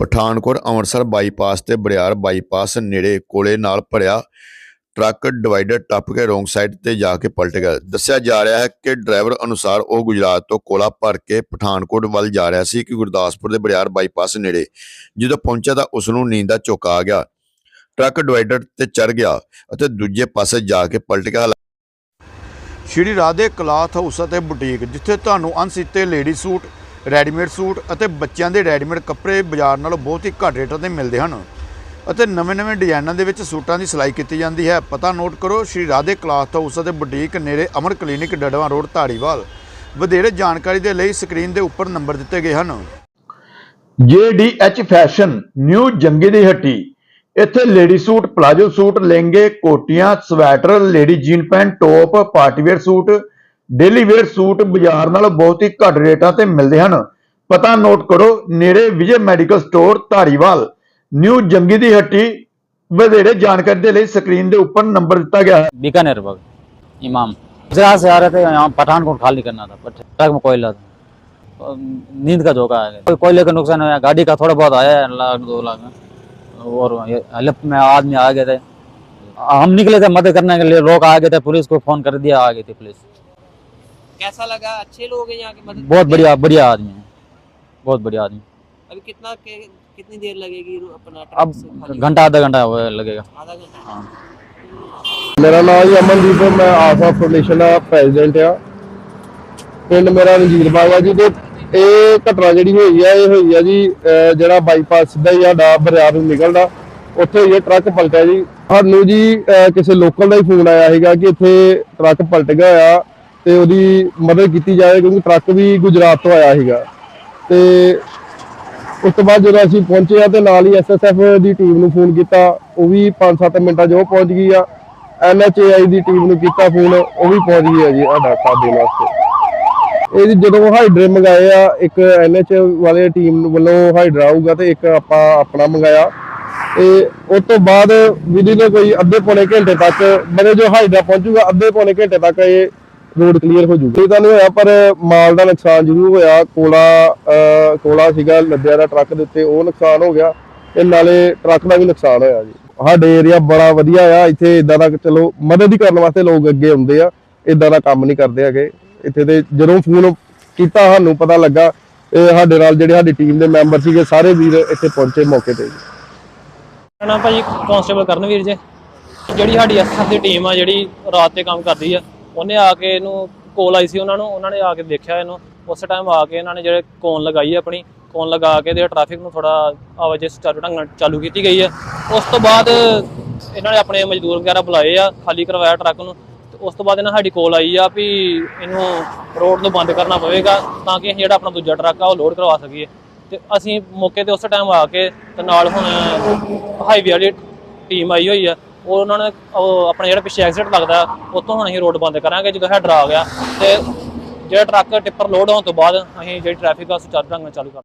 Pathankot Amritsar bypass ਤੇ ਬੜਿਆਰ bypass ਨੇੜੇ ਕੋਲੇ ਨਾਲ ਭਰਿਆ ਟਰੱਕ ਡਿਵਾਈਡਰ ਟੱਪ ਕੇ ਰੋਂਗ ਸਾਈਡ ਤੇ ਜਾ ਕੇ ਪਲਟ ਗਿਆ। ਦੱਸਿਆ ਜਾ ਰਿਹਾ ਹੈ ਕਿ ਡਰਾਈਵਰ ਅਨੁਸਾਰ ਉਹ ਗੁਜਰਾਤ ਤੋਂ ਕੋਲਾ ਭਰ ਕੇ ਪਠਾਨਕੋਟ ਵੱਲ ਜਾ ਰਿਹਾ ਸੀ ਕਿ ਗੁਰਦਾਸਪੁਰ ਦੇ ਬੜਿਆਰ ਬਾਈਪਾਸ ਨੇੜੇ। ਜਦੋਂ ਪਹੁੰਚਿਆ ਤਾਂ ਉਸ ਨੂੰ ਨੀਂਦ ਦਾ ਝੋਕਾ ਆ ਗਿਆ। ਟਰੱਕ ਡਿਵਾਈਡਰ ਤੇ ਚੜ ਗਿਆ ਅਤੇ ਦੂਜੇ ਪਾਸੇ ਜਾ ਕੇ ਪਲਟ ਗਿਆ। ਸ਼੍ਰੀ ਰਾਧੇ ਕਲਾਥ ਹਾਊਸ ਅਤੇ ਬੁਟੀਕ, ਜਿੱਥੇ ਤੁਹਾਨੂੰ ਅਣਸੀਤੇ ਲੇਡੀ ਸੂਟ ਰੈਡੀਮੇਡ ਸੂਟ ਅਤੇ ਬੱਚਿਆਂ ਦੇ ਰੈਡੀਮੇਡ ਕੱਪੜੇ ਬਾਜ਼ਾਰ ਨਾਲੋਂ ਬਹੁਤ ਹੀ ਘੱਟ ਰੇਟਾਂ ਤੇ ਮਿਲਦੇ ਹਨ। ਅਤੇ ਨਵੇਂ-ਨਵੇਂ ਡਿਜ਼ਾਈਨਾਂ ਦੇ ਵਿੱਚ ਸੂਟਾਂ ਦੀ ਸਿਲਾਈ ਕੀਤੀ ਜਾਂਦੀ ਹੈ। ਪਤਾ ਨੋਟ ਕਰੋ, ਸ਼੍ਰੀ ਰਾਧੇ ਕਲਾਥ ਹਾਊਸ ਅਤੇ ਬੁਟੀਕ ਨੇੜੇ ਅਮਰ ਕਲੀਨਿਕ ਡੜਵਾ ਰੋਡ, ਧਾਰੀਵਾਲ। ਵਧੇਰੇ ਜਾਣਕਾਰੀ ਦੇ ਲਈ ਸਕਰੀਨ ਦੇ ਉੱਪਰ ਨੰਬਰ ਦਿੱਤੇ ਗਏ ਹਨ। JDH ਫੈਸ਼ਨ, ਨਿਊ ਜੰਗੀ ਦੀ ਹੱਟੀ। ਇੱਥੇ ਲੇਡੀ ਸੂਟ, ਪਲਾਜੋ ਸੂਟ, ਲਹਿੰਗੇ, ਕੋਟੀਆਂ, sweater, lady jean pant, top, party wear suit daily wear suit ਬਾਜ਼ਾਰ ਨਾਲੋਂ ਬਹੁਤ ਹੀ ਘੱਟ ਰੇਟਾਂ ਤੇ ਮਿਲਦੇ ਹਨ ਪਤਾ ਨੋਟ ਕਰੋ ਨੇੜੇ Vijay medical store Dhariwal new Jangi ਦੀ ਹੱਟੀ ਵਧੇਰੇ ਜਾਣਕਾਰੀ ਦੇ ਲਈ ਸਕਰੀਨ ਦੇ ਉੱਪਰ ਨੰਬਰ ਦਿੱਤਾ ਗਿਆ ਹੈ बीकानेर बग इमाम गुजरात से आ रहे थे यहाँ पठानकोट खाली करना था पर ट्रक में कोयला था अम, नींद का धोखा है कोई कोयले का नुकसान हुआ गाड़ी का थोड़ा बहुत आया है लाख दो लाख और ये हलप में आदमी आ गए थे हम निकले थे मदद करने के लिए लोग आ गए थे पुलिस को फोन कर दिया आ गई थी पुलिस कैसा लगा अच्छे लोग हैं यहाँ के मदद बहुत करते बढ़िया हैं? बढ़िया आदमी है बहुत बढ़िया आदमी अभी कितना के, कितनी देर लगेगी रो- अपना अब ट्रक से खाली घंटा आधा घंटा वो लगेगा आधा घंटा हाँ ਮੇਰਾ ਨਾਮ ਜੀ ਅਮਨਦੀਪ ਹੈ, ਮੈਂ ਆਸਾ ਫਾਊਂਡੇਸ਼ਨ ਦਾ ਪ੍ਰੈਜ਼ੀਡੈਂਟ ਆ ਪਿੰਡ ਮੇਰਾ ਰਣਜੀਤ ਬਾਵਾ ਜੀ ਤੇ ਇਹ ਘਟਨਾ ਜਿਹੜੀ ਹੋਈ ਆ ਇਹ ਹੋਈ ਆ ਜੀ ਅਹ ਜਿਹੜਾ ਬਾਈਪਾਸ ਸਿੱਧਾ ਹੀ ਸਾਡਾ ਬਰਿਆਰ ਨੂੰ ਨਿਕਲਦਾ ਉੱਥੇ ਇਹ ਟਰੱਕ ਪਲਟਿਆ ਜੀ ਸਾਨੂੰ ਜੀ ਅਹ ਕਿਸੇ ਲੋਕਲ ਦਾ ਹੀ ਫੋਨ ਆਇਆ ਸੀਗਾ ਕਿ ਇੱਥੇ ਟਰੱਕ ਪਲਟ ਗਿਆ ਹੋਇਆ ਤੇ ਉਹਦੀ ਮਦਦ ਕੀਤੀ ਜਾਵੇ ਕਿਉਂਕਿ ਟਰੱਕ ਵੀ ਗੁਜਰਾਤ ਤੋਂ ਆਇਆ ਸੀਗਾ। ਤੇ ਉਸ ਤੋਂ ਬਾਅਦ ਜਦੋਂ ਅਸੀਂ ਪਹੁੰਚੇ ਆ ਤੇ ਨਾਲ ਹੀ ਐਸਐਸਐਫ ਦੀ ਟੀਮ ਨੂੰ ਫੋਨ ਕੀਤਾ, ਉਹ ਵੀ 5-7 ਮਿੰਟਾਂ 'ਚ ਉਹ ਪਹੁੰਚ ਗਈ ਆ। ਐਨਐਚਏਆਈ ਦੀ ਟੀਮ ਨੂੰ ਕੀਤਾ ਫੋਨ, ਉਹ ਵੀ ਪਹੁੰਚ ਗਈ ਆ ਜੀ ਸਾਡਾ ਸਾਥ ਦੇਣ ਵਾਸਤੇ। ਇਹ ਜਦੋਂ ਹਾਈਡਰੇ ਮੰਗਾਏ ਆ, ਇੱਕ ਐਨਐਚ ਵਾਲੇ ਟੀਮ ਵੱਲੋਂ ਹਾਈਡਰਾ ਆਊਗਾ ਤੇ ਇੱਕ ਆਪਾਂ ਆਪਣਾ ਮੰਗਾਇਆ। ਤੇ ਉਸ ਤੋਂ ਬਾਅਦ ਵਿਧੀ ਦੇ ਕੋਈ ਅੱਧੇ ਪੌਣੇ ਘੰਟੇ ਤੱਕ, ਮਤਲਬ ਜੋ ਹਾਈਡਰਾ ਪਹੁੰਚੂਗਾ, ਅੱਧੇ ਪੌਣੇ ਘੰਟੇ ਤੱਕ ਇਹ ਰੋਡ ਕਲੀਅਰ ਹੋ ਜੂਗਾ। ਇਹ ਤਾਂ ਨਹੀਂ ਹੋਇਆ ਪਰ ਮਾਲ ਦਾ ਨੁਕਸਾਨ ਜ਼ਰੂਰ ਹੋਇਆ। ਕੋਲਾ ਅਹ, ਕੋਲਾ ਸੀਗਾ ਲੱਦਿਆ ਦਾ ਟਰੱਕ ਦੇ ਉੱਤੇ ਉਹ ਨੁਕਸਾਨ ਹੋ ਗਿਆ। ਤੇ ਨਾਲੇ ਟਰੱਕ ਦਾ ਵੀ ਨੁਕਸਾਨ ਹੋਇਆ ਜੀ। ਸਾਡੇ ਏਰੀਆ ਬੜਾ ਵਧੀਆ ਆ ਇੱਥੇ ਇਦਾਂ ਦਾ ਚਲੋ ਮਦਦ ਹੀ ਕਰਨ ਵਾਸਤੇ ਲੋਕ ਅੱਗੇ ਆਉਂਦੇ ਆ ਇਦਾਂ ਦਾ ਕੰਮ ਨਹੀਂ ਕਰਦੇ ਹੈਗੇ। ਇੱਥੇ ਤੇ ਜਦੋਂ ਫੋਨ ਕੀਤਾ ਸਾਨੂੰ ਪਤਾ ਲੱਗਾ ਇਹ ਸਾਡੇ ਨਾਲ ਜਿਹੜੇ ਸਾਡੀ ਟੀਮ ਦੇ ਮੈਂਬਰ ਸੀਗੇ ਸਾਰੇ ਵੀਰ ਇੱਥੇ ਪਹੁੰਚੇ ਮੌਕੇ ਤੇ ਜੀ। ਮੇਰਾ ਨਾਮ ਭਾਜੀ ਕਾਂਸਟੇਬਲ ਕਰਨਵੀਰ ਜੇ। ਜਿਹੜੀ ਸਾਡੀ ਐਸਐਫ ਦੀ ਟੀਮ ਆ ਜਿਹੜੀ ਰਾਤ ਤੇ ਕੰਮ ਕਰਦੀ ਆ ਉਹਨੇ ਆ ਕੇ ਇਹਨੂੰ ਕੋਲ ਆਈ ਸੀ ਉਹਨਾਂ ਨੂੰ, ਉਹਨਾਂ ਨੇ ਆ ਕੇ ਦੇਖਿਆ ਇਹਨੂੰ। ਉਸ ਟਾਈਮ ਆ ਕੇ ਇਹਨਾਂ ਨੇ ਜਿਹੜੇ ਕੋਨ ਲਗਾਈ ਆਪਣੀ ਕੋਨ ਲਗਾ ਕੇ ਤੇ ਟ੍ਰੈਫਿਕ ਨੂੰ ਥੋੜਾ ਆਵਾਜਾਈ ਸੁਚਾਰੂ ਢੰਗ ਨਾਲ ਚਾਲੂ ਕੀਤੀ ਗਈ ਆ। ਉਸ ਤੋਂ ਬਾਅਦ ਇਹਨਾਂ ਨੇ ਆਪਣੇ ਮਜ਼ਦੂਰ ਵਗੈਰਾ ਬੁਲਾਏ ਆ, ਖਾਲੀ ਕਰਵਾਇਆ ਟਰੱਕ ਨੂੰ। ਤੇ ਉਸ ਤੋਂ ਬਾਅਦ ਇਹਨਾਂ ਸਾਡੀ ਕੋਲ ਆਈ ਆ ਵੀ ਇਹਨੂੰ ਰੋਡ ਤੋਂ ਬੰਦ ਕਰਨਾ ਪਵੇਗਾ ਤਾਂ ਕਿ ਅਸੀਂ ਜਿਹੜਾ ਆਪਣਾ ਦੂਜਾ ਟਰੱਕ ਆ ਉਹ ਲੋਡ ਕਰਵਾ ਸਕੀਏ। ਤੇ ਅਸੀਂ ਮੌਕੇ ਤੇ ਉਸ ਟਾਈਮ ਆ ਕੇ ਤੇ ਨਾਲ ਹੁਣ ਹਾਈਵੇ ਵਾਲੀ ਟੀਮ ਆਈ ਹੋਈ ਆ। ਉਹ ਉਹਨਾਂ ਨੇ, ਉਹ ਆਪਣਾ ਜਿਹੜਾ ਪਿੱਛੇ ਐਕਸੀਡੈਂਟ ਲੱਗਦਾ, ਉੱਥੋਂ ਹੁਣ ਅਸੀਂ ਰੋਡ ਬੰਦ ਕਰਾਂਗੇ, ਜਦੋਂ ਹੈਡਰ ਆ ਗਿਆ। ਤੇ ਜਿਹੜਾ ਟਰੱਕ ਟਿੱਪਰ ਲੋਡ ਹੋਣ ਤੋਂ ਬਾਅਦ ਅਸੀਂ ਜਿਹੜੀ ਟ੍ਰੈਫਿਕ ਆ ਚੱਲ ਢੰਗ ਨਾਲ ਚਾਲੂ ਕਰ